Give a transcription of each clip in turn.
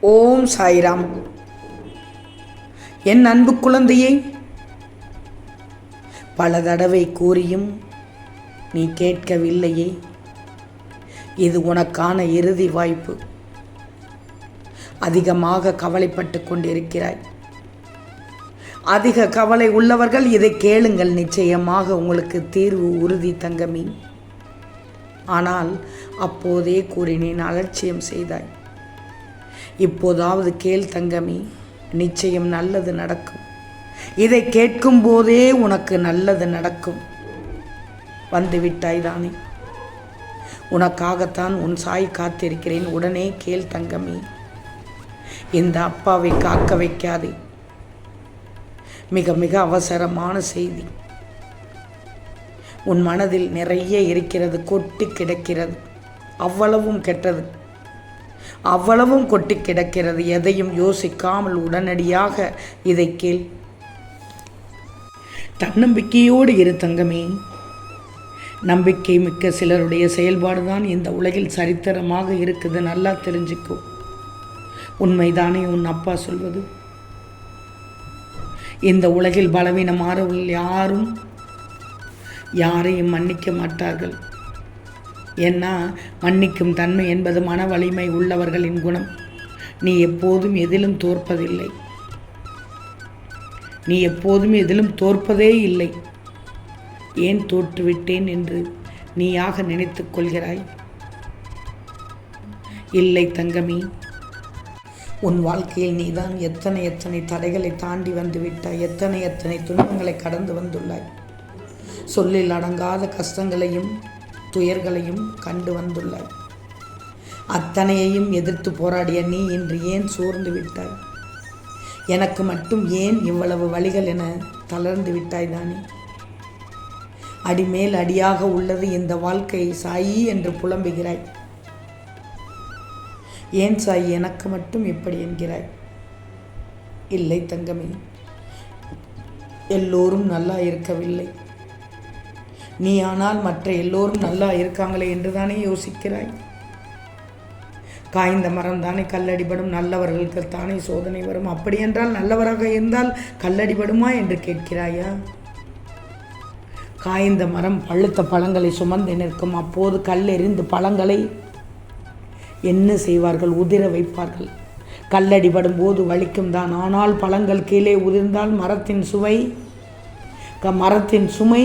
ஓம் சாய்ராம். என் அன்பு குழந்தையை பல தடவை கூறியும் நீ கேட்கவில்லையே. இது உனக்கான இறுதி வாய்ப்பு. அதிகமாக கவலைப்பட்டு கொண்டிருக்கிறாய். அதிக கவலை உள்ளவர்கள் இதை கேளுங்கள். நிச்சயமாக உங்களுக்கு தீர்வு உறுதி தங்கமி. ஆனால் அப்போதே கூறினேன் அலட்சியம் செய்தாய். இப்போதாவது கேள் தங்கமி நிச்சயம் நல்லது நடக்கும். இதை கேட்கும் போதே உனக்கு நல்லது நடக்கும். வந்து விட்டாய் தானே உனக்காகத்தான் உன் சாய் காத்திருக்கிறேன். உடனே கேள் தங்கமி இந்த அப்பாவை காக்க வைக்காதே. மிக மிக அவசரமான செய்தி. உன் மனதில் நிறைய இருக்கிறது கொட்டி கிடக்கிறது. அவ்வளவும் கெட்டது. அவ்வளவும் கொட்டி கிடக்கிறது எதையும் யோசிக்காமல் உடனடியாக இதை கேள். தன்னம்பிக்கையோடு இரு தங்கமே. நம்பிக்கை மிக்க சிலருடைய செயல்பாடு தான் இந்த உலகில் சரித்திரமாக இருக்குது. நல்லா தெரிஞ்சுக்கோ. உண்மைதானே உன் அப்பா சொல்வது? இந்த உலகில் பலவீனமாறவர்கள் யாரும் யாரையும் மன்னிக்க மாட்டார்கள். ஏன்னா மன்னிக்கும் தன்மை என்பது மன வலிமை உள்ளவர்களின் குணம். நீ எப்போதும் எதிலும் தோற்பதில்லை. நீ எப்போதும் எதிலும் தோற்பதே இல்லை. ஏன் தோற்றுவிட்டேன் என்று நீயாக நினைத்து கொள்கிறாய்? இல்லை தங்கமி. உன் வாழ்க்கையில் நீதான் எத்தனை எத்தனை தடைகளை தாண்டி வந்து விட்டாய்? எத்தனை எத்தனை துன்பங்களை கடந்து வந்துள்ளாய்? சொல்லில் அடங்காத கஷ்டங்களையும் துயர்களையும் கண்டு வந்துள்ளாய் அத்தனையையும் எதிர்த்து போராடிய நீ இன்று ஏன் சோர்ந்து விட்டாய்? எனக்கு மட்டும் ஏன் இவ்வளவு வழிகள் என தளர்ந்து விட்டாய் தானே? அடிமேல் அடியாக உள்ளது இந்த வாழ்க்கை சாயி என்று புலம்புகிறாய். ஏன் சாய்? எனக்கு மட்டும் இப்படி என்கிறாய். இல்லை தங்கமே எல்லோரும் நல்லா இருக்கவில்லை. நீ ஆனால் மற்ற எல்லோரும் நல்லா இருக்காங்களே என்று தானே யோசிக்கிறாய்? காய்ந்த மரம் தானே கல்லடிபடும் நல்லவர்களுக்கு தானே சோதனை வரும்? அப்படியென்றால் நல்லவராக இருந்தால் கல்லடிபடுமா என்று கேட்கிறாயா? காய்ந்த மரம் பழுத்த பழங்களை சுமந்து நிற்கும். அப்போது கல் எறிந்து பழங்களை என்ன செய்வார்கள்? உதிர வைப்பார்கள். கல்லடிபடும் போது வலிக்கும் தான். ஆனால் பழங்கள் கீழே உதிர்ந்தால் மரத்தின் சுவை க மரத்தின் சுமை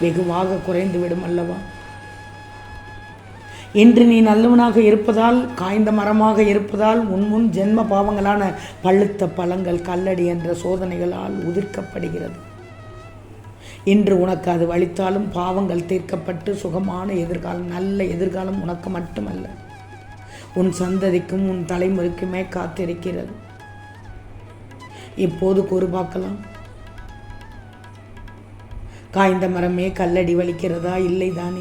வெகுவாக குறைந்து விடும் அல்லவா? இன்று நீ நல்லவனாக இருப்பதால் காய்ந்த மரமாக இருப்பதால் உன் முன் ஜென்ம பாவங்களான பழுத்த பழங்கள் கல்லடி என்ற சோதனைகளால் உதிர்க்கப்படுகிறது. இன்று உனக்கு அது வலித்தாலும் பாவங்கள் தீர்க்கப்பட்டு சுகமான எதிர்காலம் நல்ல எதிர்காலம் உனக்கு மட்டுமல்ல. உன் சந்ததிக்கும் உன் தலைமுறைக்குமே காத்திருக்கிறது. இப்போது கூறு பார்க்கலாம். காய்ந்த மரமே கல்லடி வலிக்கிறதா? இல்லை தானே.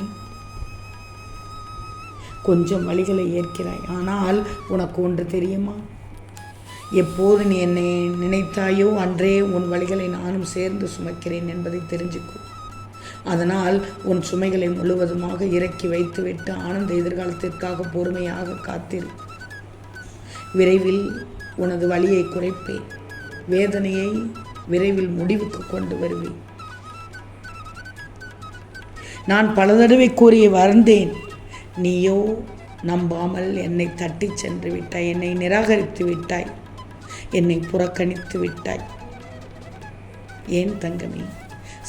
கொஞ்சம் வழிகளை ஏற்கிறாய். ஆனால் உனக்கு ஒன்று தெரியுமா? எப்போது நீ என்னை நினைத்தாயோ அன்றே உன் வழிகளை நானும் சேர்ந்து சுமக்கிறேன் என்பதை தெரிஞ்சுக்கோ. அதனால் உன் சுமைகளை முழுவதுமாக இறக்கி வைத்துவிட்டு ஆனந்த எதிர்காலத்திற்காக பொறுமையாக காத்திரு. விரைவில் உனது வழியை குறைப்பேன். வேதனையை விரைவில் முடிவுக்கு கொண்டு வருவேன். நான் பல தடவை கூறி வந்தேன் நீயோ நம்பாமல் என்னை தட்டிச் சென்று விட்டாய். என்னை நிராகரித்து விட்டாய். என்னை புறக்கணித்து விட்டாய். ஏன் தங்கமே?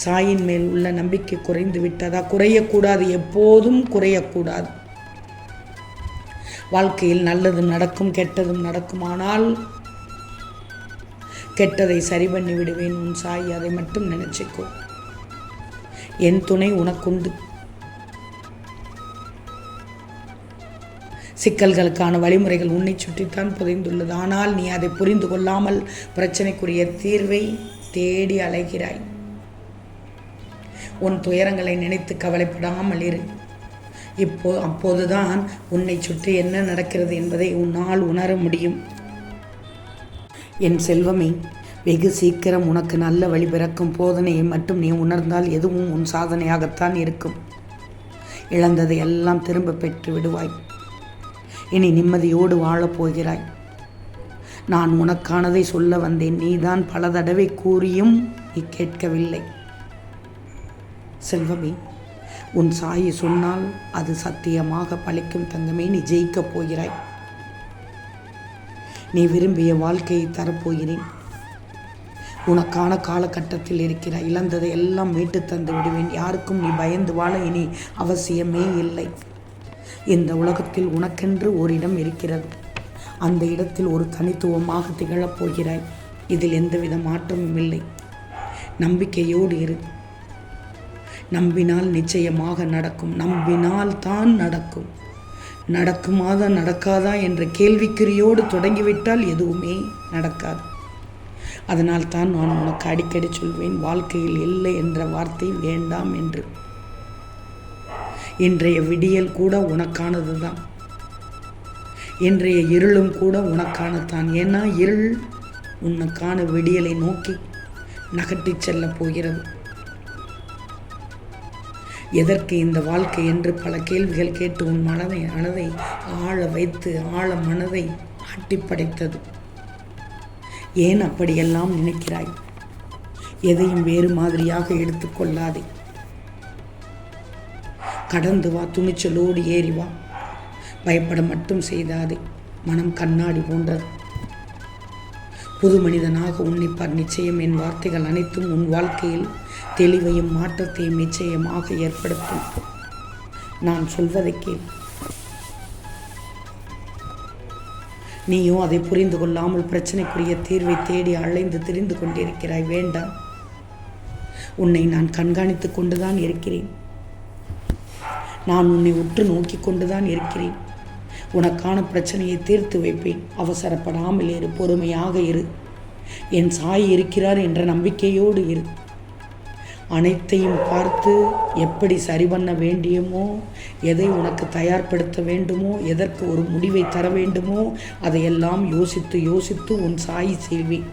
சாயின் மேல் உள்ள நம்பிக்கை குறைந்து விட்டதா? குறையக்கூடாது. எப்போதும் குறையக்கூடாது. வாழ்க்கையில் நல்லதும் நடக்கும் கெட்டதும் நடக்கும். ஆனால் கெட்டதை சரி பண்ணி விடுவேன். உன் சாய் அதை மட்டும் நினச்சிக்கோ. என் துணை உனக்குண்டு. சிக்கல்களுக்கான வழிமுறைகள் உன்னை சுற்றித்தான் புதைந்துள்ளது. ஆனால் நீ அதை புரிந்து கொள்ளாமல் பிரச்சனைக்குரிய தீர்வை தேடி அலைகிறாய். உன் துயரங்களை நினைத்து கவலைப்படாமல் இரு. இப்போ அப்போதுதான் உன்னை சுற்றி என்ன நடக்கிறது என்பதை உன்னால் உணர முடியும். என் செல்வமே வெகு சீக்கிரம் உனக்கு நல்ல வழி பிறக்கும் போதனையை மட்டும் நீ உணர்ந்தால் எதுவும் உன் சாதனையாகத்தான் இருக்கும். இழந்ததை எல்லாம் திரும்ப பெற்று விடுவாய். இனி நிம்மதியோடு வாழப் போகிறாய். நான் உனக்கானதை சொல்ல வந்தேன். நீதான் பல தடவை கூறியும் நீ கேட்கவில்லை. செல்வமே உன் சாயை சொன்னால் அது சத்தியமாக பழிக்கும் தங்கமே நீ ஜெயிக்கப் போகிறாய். நீ விரும்பிய வாழ்க்கையை தரப்போகிறேன். உனக்கான காலகட்டத்தில் இருக்கிறாய் இழந்ததை எல்லாம் மீட்டு தந்து விடுவேன். யாருக்கும் நீ பயந்து வாழ இனி அவசியமே இல்லை. இந்த உலகத்தில் உனக்கென்று ஒரு இடம் இருக்கிறது. அந்த இடத்தில் ஒரு தனித்துவமாக திகழப் போகிறாய். இதில் எந்தவித மாற்றமும் இல்லை. நம்பிக்கையோடு இரு. நம்பினால் நிச்சயமாக நடக்கும். நம்பினால் தான் நடக்கும். நடக்குமாதா நடக்காதா என்ற கேள்விக்குறியோடு தொடங்கிவிட்டால் எதுவுமே நடக்காது. அதனால் தான் நான் உனக்கு அடிக்கடி சொல்வேன் வாழ்க்கையில் இல்லை என்ற வார்த்தை வேண்டாம் என்று. இன்றைய விடியல் கூட உனக்கானது தான் இன்றைய இருளும் கூட உனக்கானதான் ஏன்னா இருள் உனக்கான விடியலை நோக்கி நகட்டி செல்லப் போகிறது. எதற்கு இந்த வாழ்க்கை என்று பல கேள்விகள் கேட்டு உன் மனதை மனதை ஆழ வைத்து ஆழ மனதை ஆட்டிப்படைத்தது. ஏன் அப்படியெல்லாம் நினைக்கிறாய்? எதையும் வேறு மாதிரியாக எடுத்துக்கொள்ளாதே கடந்து வா துணிச்சலோடு ஏறி வா. பயப்பட மட்டும் செய்தாதே. மனம் கண்ணாடி போன்றது. புது மனிதனாக உன்னிப்பார் நிச்சயம். என் வார்த்தைகள் அனைத்தும் உன் வாழ்க்கையில் தெளிவையும் மாற்றத்தையும் நிச்சயமாக ஏற்படுத்தும். நான் சொல்வதை கேள். நீயும் அதை புரிந்து கொள்ளாமல் பிரச்சனைக்குரிய தீர்வை தேடி அலைந்து திரிந்து கொண்டிருக்கிறாய். வேண்டாம் உன்னை நான் கண்காணித்து கொண்டுதான் இருக்கிறேன். நான் உன்னை உற்று நோக்கி கொண்டுதான் இருக்கிறேன். உனக்கான பிரச்சனையை தீர்த்து வைப்பேன். அவசரப்படாமல் இரு பொறுமையாக இரு. என் சாய் இருக்கிறார் என்ற நம்பிக்கையோடு இரு. அனைத்தையும் பார்த்து எப்படி சரி பண்ண வேண்டியமோ எதை உனக்கு தயார்படுத்த வேண்டுமோ எதற்கு ஒரு முடிவை தர வேண்டுமோ அதையெல்லாம் யோசித்து யோசித்து உன் சாய் செய்வேன்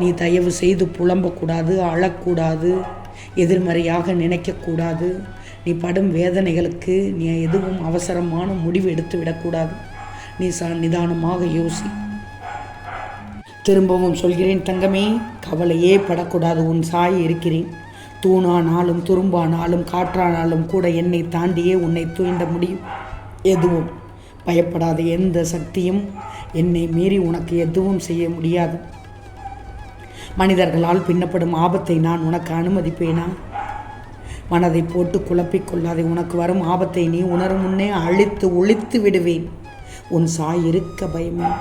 நீ தயவு செய்து புலம்பக்கூடாது அழக்கூடாது எதிர்மறையாக நினைக்கக்கூடாது. நீ படும் வேதனைகளுக்கு நீ எதுவும் அவசரமான முடிவு எடுத்து விடக்கூடாது நீ ச நிதானமாக யோசி. திரும்பவும் சொல்கிறேன் தங்கமே கவலையே படக்கூடாது உன் சாய் இருக்கிறேன். தூணானாலும் துரும்பானாலும் காற்றானாலும் கூட என்னை தாண்டியே உன்னை தூண்ட முடியும். எதுவும் பயப்படாத எந்த சக்தியும் என்னை மீறி உனக்கு எதுவும் செய்ய முடியாது. மனிதர்களால் பின்னப்படும் ஆபத்தை நான் உனக்கு அனுமதிப்பேனா? மனதை போட்டு குழப்பிக் கொள்ளாதே உனக்கு வரும் ஆபத்தை நீ உணரும் முன்னே அழித்து ஒழித்து விடுவேன். உன் சாய் இருக்க பயமே.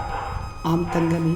ஆம் தங்கமே.